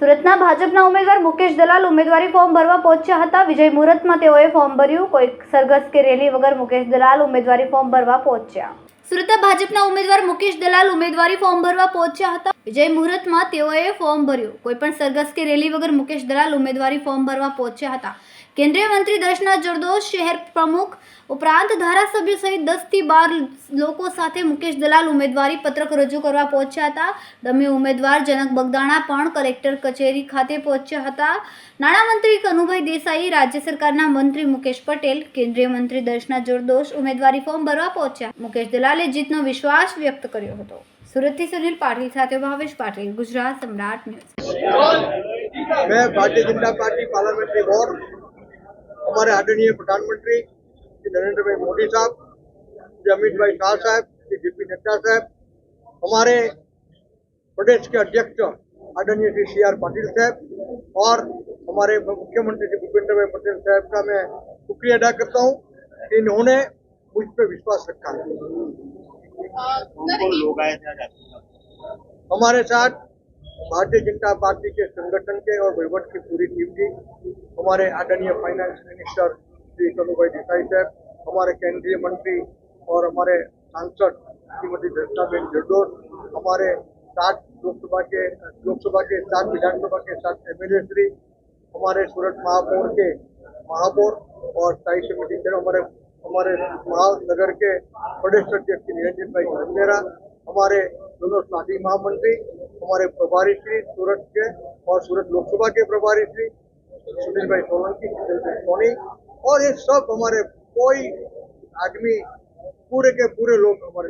સુરતના ભાજપના ઉમેદવાર મુકેશ દલાલ ઉમેદવારી ફોર્મ ભરવા પહોંચ્યા હતા. વિજય મુહૂર્તમાં તેઓએ ફોર્મ ભર્યું. કોઈ સરઘસ કે રેલી વગર મુકેશ દલાલ ઉમેદવારી ફોર્મ ભરવા પહોંચ્યા. સુરતના ભાજપના ઉમેદવાર મુકેશ દલાલ ઉમેદવારી ફોર્મ ભરવા પહોંચ્યા હતા. વિજય મુહૂર્તમાં તેઓએ ફોર્મ ભર્યું. કોઈ પણ સરઘસ કે રેલી વગર મુકેશ દલાલ ઉમેદવારી ફોર્મ ભરવા પહોંચ્યા હતા. કેન્દ્રીય મંત્રી દર્શના જરદોશ શહેર પ્રમુખ, ઉપરાંત ધારાસભ્ય સહિત દસથી બાર લોકો સાથે મુકેશ દલાલ ઉમેદવારી પત્રક રજૂ કરવા પહોંચ્યા હતા. ડમી ઉમેદવાર જનક બગદાણા પણ કલેક્ટર કચેરી ખાતે પહોંચ્યા હતા. નાણામંત્રી કનુભાઈ દેસાઈ રાજ્ય સરકારના મંત્રી મુકેશ પટેલ, કેન્દ્રીય મંત્રી દર્શના જરદોશ ઉમેદવારી ફોર્મ ભરવા પહોંચ્યા. મુકેશ દલાલે જીતનો વિશ્વાસ વ્યક્ત કર્યો હતો સુરતથી સુનિલ પાટીલ સાથે ભાવેશ પાટીલ ગુજરાત સમ્રાટ ન્યૂઝ मैं Bharatiya Janata party parliamentary board हमारे आदरणीय प्रधानमंत्री श्री नरेंद्र भाई मोदी साहब श्री अमित भाई शाह साहब श्री जेपी नड्डा साहब हमारे प्रदेश के अध्यक्ष आदरणीय श्री सी आर पाटिल साहब और हमारे मुख्यमंत्री श्री भूपेंद्र भाई पटेल साहब का मैं शुक्रिया अदा करता हूँ कि इन्होंने मुझ पर विश्वास रखा है कौन कौन लोग आए थे? हमारे साथ भारतीय जनता पार्टी के संगठन के और वहीवट की पूरी टीम थी हमारे आदरणीय फाइनेंस मिनिस्टर श्री कनुभाई देसाई साहब हमारे केंद्रीय मंत्री और हमारे सांसद श्रीमती दर्शनाबेन जरदोर हमारे सात लोकसभा के लोकसभा के सात विधानसभा के सात एमएलए श्री हमारे सूरत महापौर के महापौर और स्थायी समिति के हमारे हमारे महानगर के प्रदेश अध्यक्ष निरंजन भाई खंडेरा हमारे दोनों साथी महामंत्री, हमारे प्रभारी श्री सूरत के और सूरत लोकसभा के प्रभारी श्री सुनील भाई सोलंकी सुनील भाई सोनी और ये सब हमारे कोई आदमी, पूरे के पूरे लोग हमारे